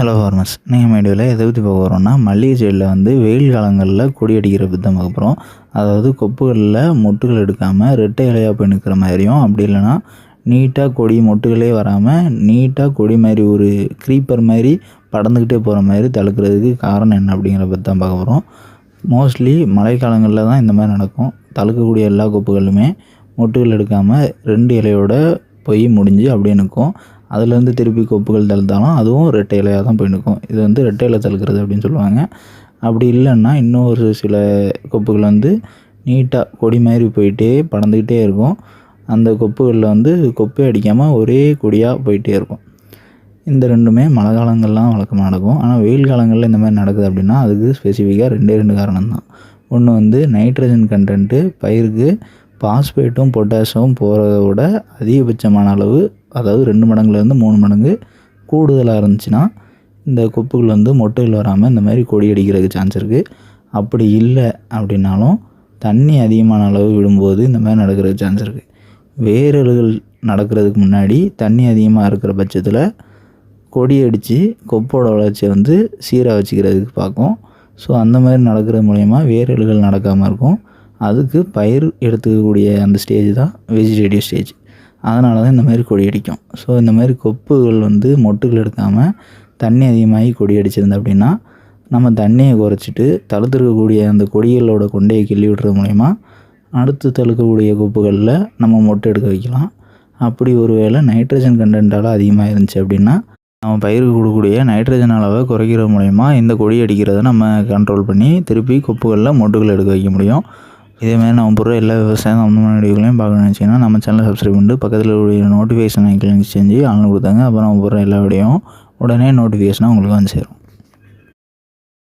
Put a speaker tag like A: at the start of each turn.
A: Hello farmers நீங்கள் மீடியோவில் எதை பற்றி பார்க்க போகிறோம்னா மல்லிகை செடியில் வந்து வெயில் காலங்களில் கொடி அடிக்கிற பற்றி பார்க்க போகிறோம் அதாவது கொப்புகளில் மொட்டுகள் எடுக்காமல் ரெட்டை இலையாக போய் நிற்கிற மாதிரியும் அப்படி இல்லைன்னா நீட்டாக கொடி மொட்டுகளே வராமல் நீட்டாக கொடி மாதிரி ஒரு க்ரீப்பர் மாதிரி படந்துக்கிட்டே போகிற மாதிரி தடுக்கிறதுக்கு காரணம் என்ன அப்படிங்கிற பற்றி தான் பார்க்க போகிறோம் மோஸ்ட்லி மழைக்காலங்களில் தான் இந்த மாதிரி நடக்கும். தழுக்கக்கூடிய எல்லா கொப்புகளுமே மொட்டுகள் எடுக்காமல் ரெண்டு இலையோட போய் முடிஞ்சு அப்படியே நிற்கும். அதுலேருந்து திருப்பி கொப்புகள் தழுத்தாலும் அதுவும் ரெட்டை இலையாக தான் போய் நிற்கும். இது வந்து ரெட்டை இலை தழுக்கிறது அப்படின்னு சொல்லுவாங்க. அப்படி இல்லைன்னா இன்னும் ஒரு சில கொப்புகள் வந்து நீட்டாக கொடி மாதிரி போயிட்டே படந்துக்கிட்டே இருக்கும். அந்த கொப்புகளில் வந்து கொப்பே அடிக்காமல் ஒரே கொடியாக போயிட்டே இருக்கும். இந்த ரெண்டுமே மழை காலங்கள்லாம் வழக்கமாக நடக்கும். ஆனால் வெயில் காலங்களில் இந்த மாதிரி நடக்குது அப்படின்னா அதுக்கு ஸ்பெசிஃபிக்காக ரெண்டே ரெண்டு காரணம் தான். ஒன்று வந்து நைட்ரஜன் கண்டென்ட்டு பயிருக்கு பாஸ்பேட்டும் பொட்டாசியமும் போகிறத விட அதிகபட்சமான அளவு அதாவது ரெண்டு மடங்குலேருந்து மூணு மடங்கு கூடுதலாக இருந்துச்சுன்னா இந்த கொப்புகள் வந்து மொட்டைகள் வராமல் இந்த மாதிரி கொடி அடிக்கிறதுக்கு சான்ஸ் இருக்குது அப்படி இல்லை அப்படின்னாலும் தண்ணி அதிகமான அளவு விடும்போது இந்த மாதிரி நடக்கிறதுக்கு சான்ஸ் இருக்குது வேரல்கள் நடக்கிறதுக்கு முன்னாடி தண்ணி அதிகமாக இருக்கிற பட்சத்தில் கொடி அடித்து கொப்போட வளர்ச்சியை வந்து சீராக வச்சுக்கிறதுக்கு பார்க்கும். ஸோ அந்த மாதிரி நடக்கிறது மூலயமா வேரல்கள் நடக்காமல் இருக்கும். அதுக்கு பயிர் எடுத்துக்கக்கூடிய அந்த ஸ்டேஜ் தான் வெஜிடேட்டிவ் ஸ்டேஜ் அதனால தான் இந்த மாதிரி கொடி அடிக்கும். ஸோ இந்த மாதிரி கொப்புகள் வந்து மொட்டுகள் எடுக்காமல் தண்ணி அதிகமாகி கொடி அடிச்சிருந்தது அப்படின்னா நம்ம தண்ணியை குறைச்சிட்டு தழுத்துருக்கக்கூடிய அந்த கொடிகளோட கொண்டையை கிள்ளி விடுறது மூலிமா அடுத்து தழுக்கக்கூடிய கொப்புகளில் நம்ம மொட்டை எடுக்க வைக்கலாம். அப்படி ஒரு வேளை நைட்ரஜன் கண்டென்ட்டால் அதிகமாக இருந்துச்சு அப்படின்னா நம்ம பயிருக்கு கொடுக்கக்கூடிய நைட்ரஜன் அளவை குறைக்கிற மூலயமா இந்த கொடி அடிக்கிறத நம்ம கண்ட்ரோல் பண்ணி திருப்பி கொப்புகளில் மொட்டுகள் எடுக்க வைக்க முடியும். இதேமாதிரி நம்ம போடுற எல்லா விவசாயம் அந்த மாதிரி பார்க்க பார்க்கணும்னு நினச்சிங்கன்னா நம்ம சேனலை சப்ஸ்கிரைப் பண்ணிட்டு பக்கத்தில் உள்ள நோட்டிஃபிகேஷன் கிளிக் செஞ்சு ஆன்லைன் கொடுத்தாங்க. அப்புறம் நம்ம போடுற எல்லா வீடியோவும் உடனே நோட்டிஃபிகேஷனாக உங்களுக்கு வந்து சேரும்.